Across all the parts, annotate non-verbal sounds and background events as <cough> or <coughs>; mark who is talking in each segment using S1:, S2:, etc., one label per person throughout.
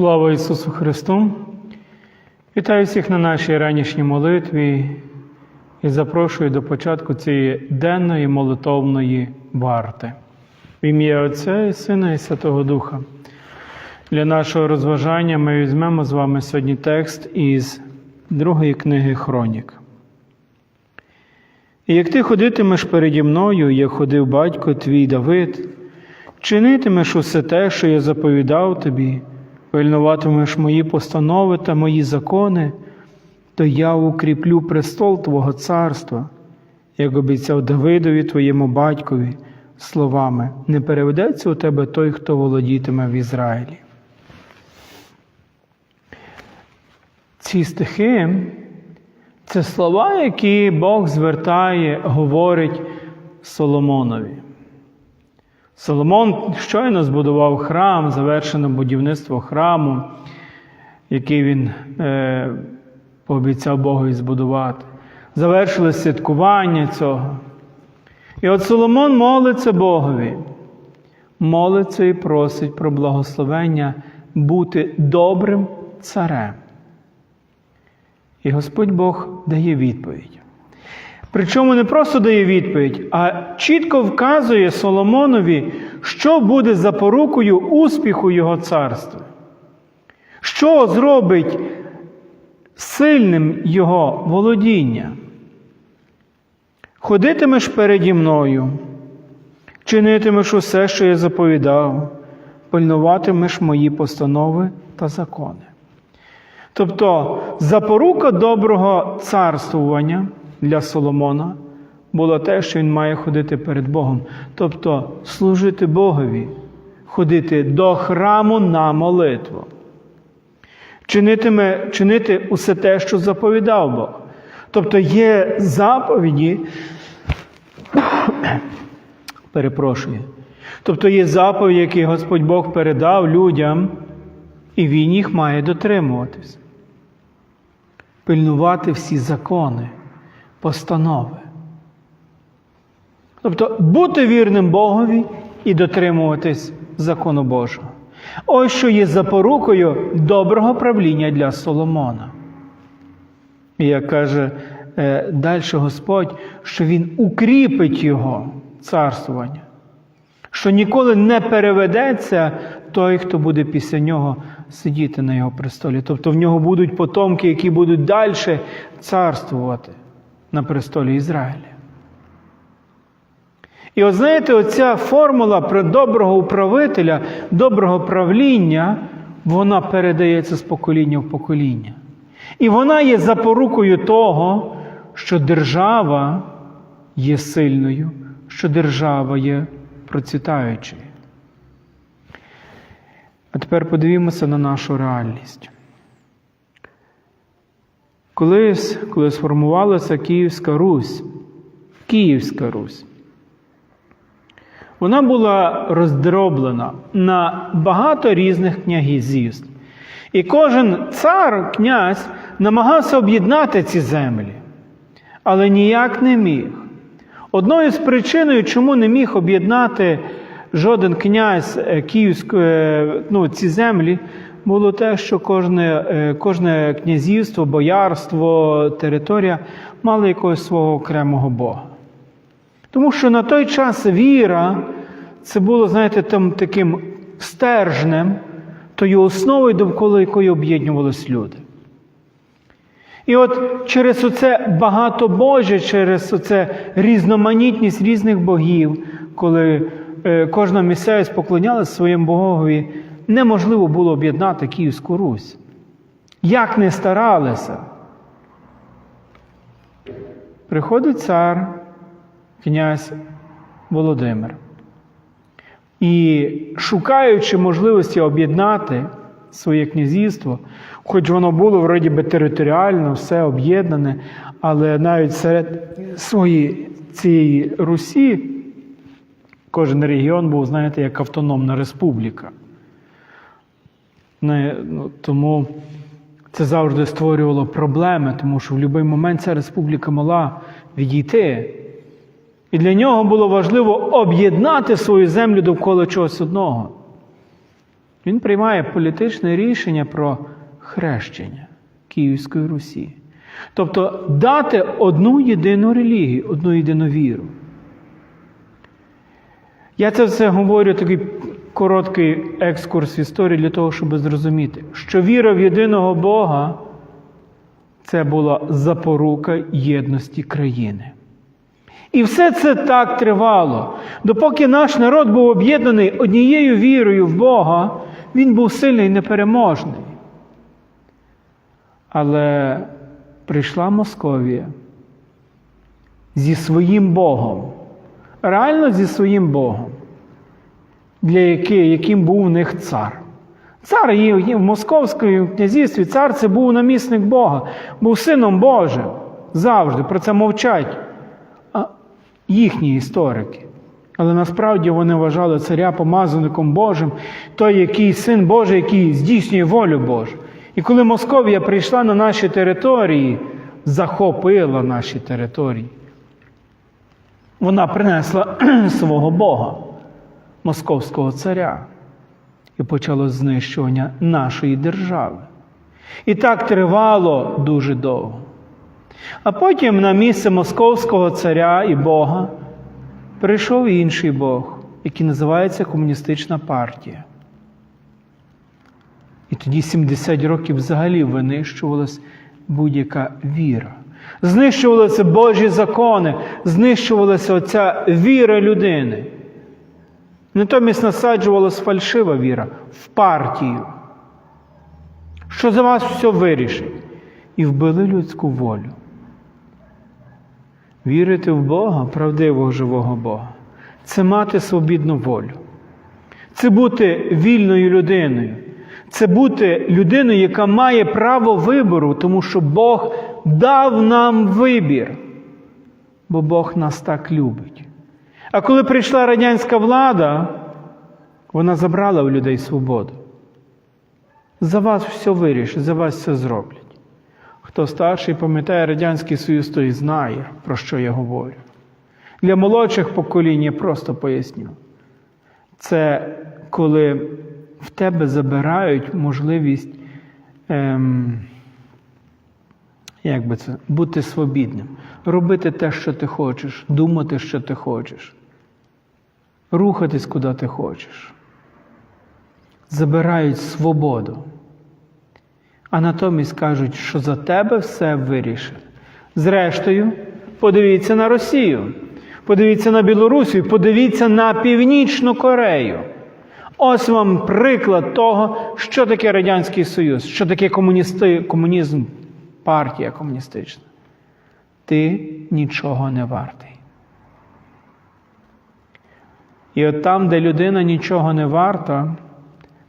S1: Слава Ісусу Христу! Вітаю всіх на нашій ранішній молитві і запрошую до початку цієї денної молитовної варти. В ім'я Отця і Сина і Святого Духа. Для нашого розважання ми візьмемо з вами сьогодні текст із другої книги Хронік. І як ти ходитимеш переді мною, як ходив батько твій Давид, чинитимеш усе те, що я заповідав тобі, пильнуватимеш мої постанови та мої закони, то я укріплю престол Твого царства, як обіцяв Давидові твоєму батькові, словами, не переведеться у тебе той, хто володітиме в Ізраїлі. Ці стихи це слова, які Бог звертає, говорить Соломонові. Соломон щойно збудував храм, завершено будівництво храму, який він е, пообіцяв Богу збудувати. Завершили святкування цього. І от Соломон молиться Богові, молиться і просить про благословення бути добрим царем. І Господь Бог дає відповідь. Причому не просто дає відповідь, а чітко вказує Соломонові, що буде запорукою успіху його царства. Що зробить сильним його володіння? Ходитимеш переді мною, чинитимеш усе, що я заповідав, пильнуватимеш мої постанови та закони. Тобто запорука доброго царствування для Соломона було те, що він має ходити перед Богом, тобто служити Богові, ходити до храму на молитву, чинитиме, чинити усе те, що заповідав Бог. Тобто є заповіді, <coughs> перепрошую, тобто є заповіді, які Господь Бог передав людям, і він їх має дотримуватись. Пильнувати всі закони, постанови. Тобто бути вірним Богові і дотримуватись закону Божого. Ось що є запорукою доброго правління для Соломона. І як каже е, далі Господь, що Він укріпить його царствування, що ніколи не переведеться той, хто буде після нього сидіти на його престолі. Тобто в нього будуть потомки, які будуть далі царствувати на престолі Ізраїля. І от знаєте, оця формула про доброго управителя, доброго правління, вона передається з покоління в покоління. І вона є запорукою того, що держава є сильною, що держава є процвітаючою. А тепер подивімося на нашу реальність. Колись, коли сформувалася Київська Русь, Київська Русь, вона була роздроблена на багато різних княгізівств. І кожен цар, князь намагався об'єднати ці землі, але ніяк не міг. Одною з причиною, чому не міг об'єднати жоден князь Київської, ну, ці землі, було те, що кожне, кожне князівство, боярство, територія мали якогось свого окремого Бога. Тому що на той час віра це було, знаєте, там таким стержнем, тою основою, довкола якої об'єднувалися люди. І от через оце багатобожжя, через оце різноманітність різних богів, коли е, кожна місцевість поклонялася своєму богові, неможливо було об'єднати Київську Русь. Як не старалися. Приходить цар, князь Володимир. І шукаючи можливості об'єднати своє князівство, хоч воно було вроді би територіально, все об'єднане, але навіть серед своєї цієї Русі кожен регіон був, знаєте, як автономна республіка. Не, ну, Тому це завжди створювало проблеми, тому що в будь-який момент ця республіка могла відійти. І для нього було важливо об'єднати свою землю довкола чогось одного. Він приймає політичне рішення про хрещення Київської Русі. Тобто дати одну єдину релігію, одну єдину віру. Я це все говорю такий короткий екскурс в історії для того, щоб зрозуміти, що віра в єдиного Бога це була запорука єдності країни. І все це так тривало. Допоки наш народ був об'єднаний однією вірою в Бога, він був сильний і непереможний. Але прийшла Московія зі своїм Богом, реально зі своїм Богом, для який, яким був у них цар. Цар в Московському князівстві, цар це був намісник Бога, був сином Божим. Завжди про це мовчать їхні історики. Але насправді вони вважали царя помазаником Божим, той, який син Божий, який здійснює волю Божу. І коли Московія прийшла на наші території, захопила наші території, вона принесла <clears throat> свого Бога, московського царя, і почало знищування нашої держави. І так тривало дуже довго. А потім на місце московського царя і Бога прийшов інший Бог, який називається Комуністична партія. І тоді 70 років взагалі винищувалась будь-яка віра. Знищувалися Божі закони, знищувалася оця віра людини. Натомість насаджувалась фальшива віра в партію, що за вас все вирішить. І вбили людську волю. Вірити в Бога, правдивого живого Бога, це мати свобідну волю. Це бути вільною людиною. Це бути людиною, яка має право вибору, тому що Бог дав нам вибір, бо Бог нас так любить. А коли прийшла радянська влада, вона забрала у людей свободу. За вас все вирішить, за вас все зроблять. Хто старший пам'ятає Радянський Союз, той знає, про що я говорю. Для молодших поколінь я просто поясню. Це коли в тебе забирають можливість ем, як би це, бути свобідним, робити те, що ти хочеш, думати, що ти хочеш, рухатись, куди ти хочеш. Забирають свободу. А натомість кажуть, що за тебе все вирішить. Зрештою, подивіться на Росію, подивіться на Білорусію, подивіться на Північну Корею. Ось вам приклад того, що таке Радянський Союз, що таке комуністи, комунізм, партія комуністична. Ти нічого не вартий. І от там, де людина нічого не варта,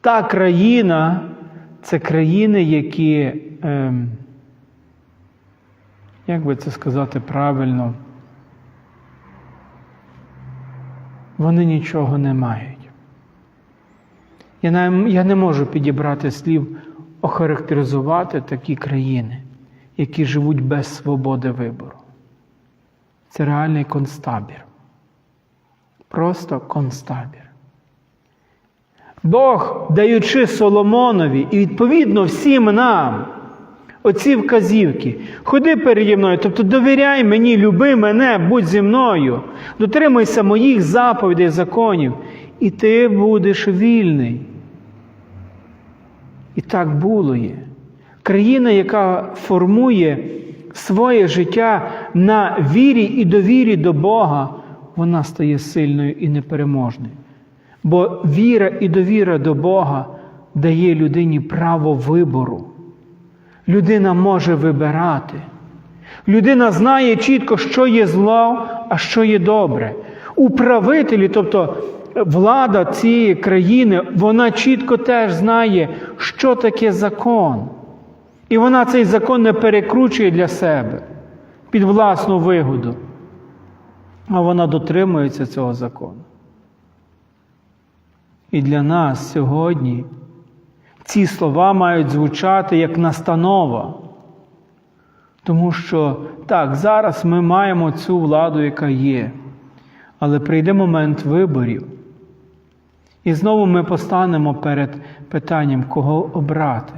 S1: та країна це країни, які, ем, як би це сказати правильно, вони нічого не мають. Я я не можу підібрати слів, охарактеризувати такі країни, які живуть без свободи вибору. Це реальний концтабір. Просто концтабір. Бог, даючи Соломонові і відповідно всім нам оці вказівки, ходи переді мною, тобто довіряй мені, люби мене, будь зі мною, дотримуйся моїх заповідей, законів, і ти будеш вільний. І так було є. Країна, яка формує своє життя на вірі і довірі до Бога, вона стає сильною і непереможною. Бо віра і довіра до Бога дає людині право вибору. Людина може вибирати. Людина знає чітко, що є зло, а що є добре. Управителі, тобто влада цієї країни, вона чітко теж знає, що таке закон. І вона цей закон не перекручує для себе під власну вигоду. А вона дотримується цього закону. І для нас сьогодні ці слова мають звучати як настанова. Тому що так, зараз ми маємо цю владу, яка є. Але прийде момент виборів. І знову ми постанемо перед питанням, кого обрати.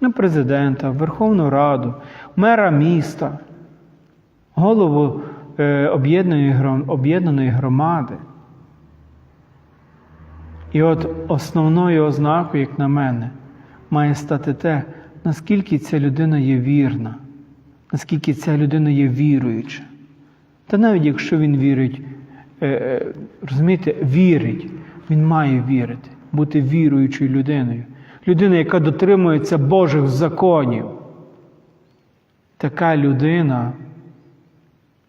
S1: Ну, президента, Верховну Раду, мера міста, голову об'єднаної, громади. І от основною ознакою, як на мене, має стати те, наскільки ця людина є вірна, наскільки ця людина є віруюча. Та навіть якщо він вірить, е, е, розумієте, вірить, він має вірити, бути віруючою людиною. Людина, яка дотримується Божих законів. Така людина,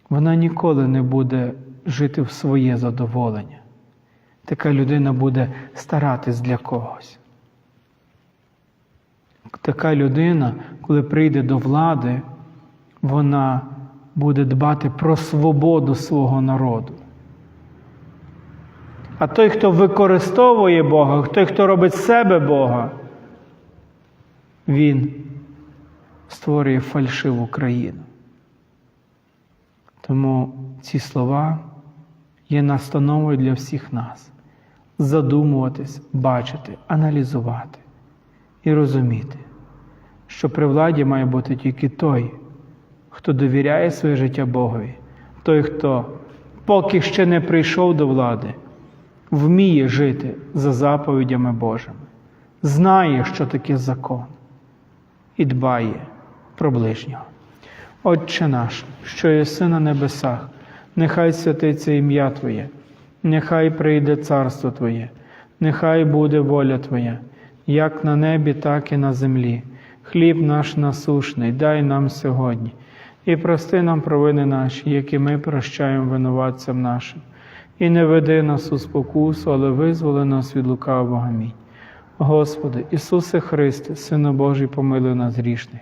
S1: вона ніколи не буде жити в своє задоволення. Така людина буде старатись для когось. Така людина, коли прийде до влади, вона буде дбати про свободу свого народу. А той, хто використовує Бога, той, хто робить себе Бога, він створює фальшиву країну. Тому ці слова є настановою для всіх нас задумуватись, бачити, аналізувати і розуміти, що при владі має бути тільки той, хто довіряє своє життя Богові, той, хто поки ще не прийшов до влади, вміє жити за заповідями Божими, знає, що таке закон, і дбає про ближнього. Отче наш, що єси на небесах, нехай святиться ім'я Твоє, нехай прийде царство Твоє, нехай буде воля Твоя, як на небі, так і на землі. Хліб наш насушний, дай нам сьогодні, і прости нам провини наші, які ми прощаємо винуватцям нашим. І не веди нас у спокусу, але визволи нас від лукавого. Амінь. Господи, Ісусе Христе, Сину Божий, помилуй нас грішних.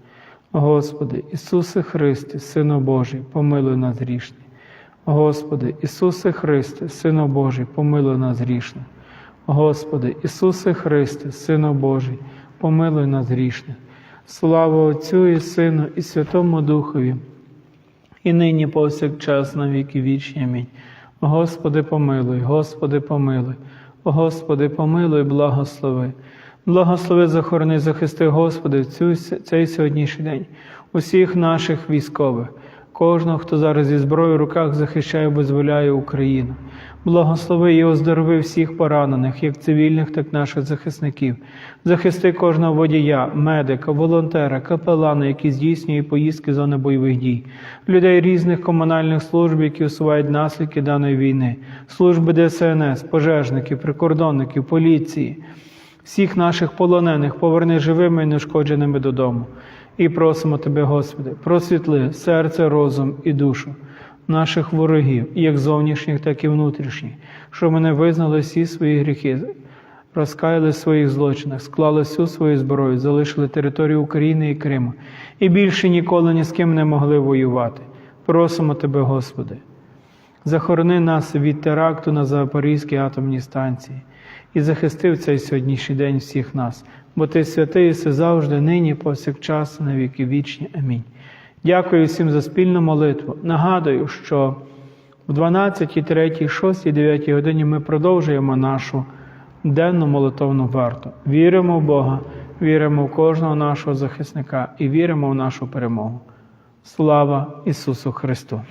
S1: Господи, Ісусе Христе, Сину Божий, помилуй нас грішних. Господи, Ісусе Христе, Сину Божий, помилуй нас грішних. Господи, Ісусе Христе, Сину Божий, помилуй нас грішних. Слава Отцю і Сину, і Святому Духові, і нині повсякчас на віки вічні. Амінь. Господи, помилуй, Господи, помилуй, Господи, помилуй, благослови. Благослови, захорони, захисти, Господи, в цю, цей сьогоднішній день, усіх наших військових, кожного, хто зараз зі зброєю в руках захищає, визволяє Україну. Благослови і оздорови всіх поранених, як цивільних, так і наших захисників. Захисти кожного водія, медика, волонтера, капелана, які здійснює поїздки зони бойових дій, людей різних комунальних служб, які усувають наслідки даної війни, служби ДСНС, пожежників, прикордонників, поліції, всіх наших полонених поверни живими і нешкодженими додому. І просимо Тебе, Господи, просвітли серце, розум і душу наших ворогів, як зовнішніх, так і внутрішніх, щоб вони визнали всі свої гріхи, розкаяли в своїх злочинах, склали всю свою зброю, залишили територію України і Криму, і більше ніколи ні з ким не могли воювати. Просимо Тебе, Господи, захорони нас від теракту на Запорізькій атомній станції і захисти в цей сьогоднішній день всіх нас, бо Ти святий і все завжди, нині, повсякчас, на віки вічні. Амінь. Дякую всім за спільну молитву. Нагадую, що в 12, 3, 6, 9 годині ми продовжуємо нашу денну молитовну варту. Віримо в Бога, віримо в кожного нашого захисника і віримо в нашу перемогу. Слава Ісусу Христу!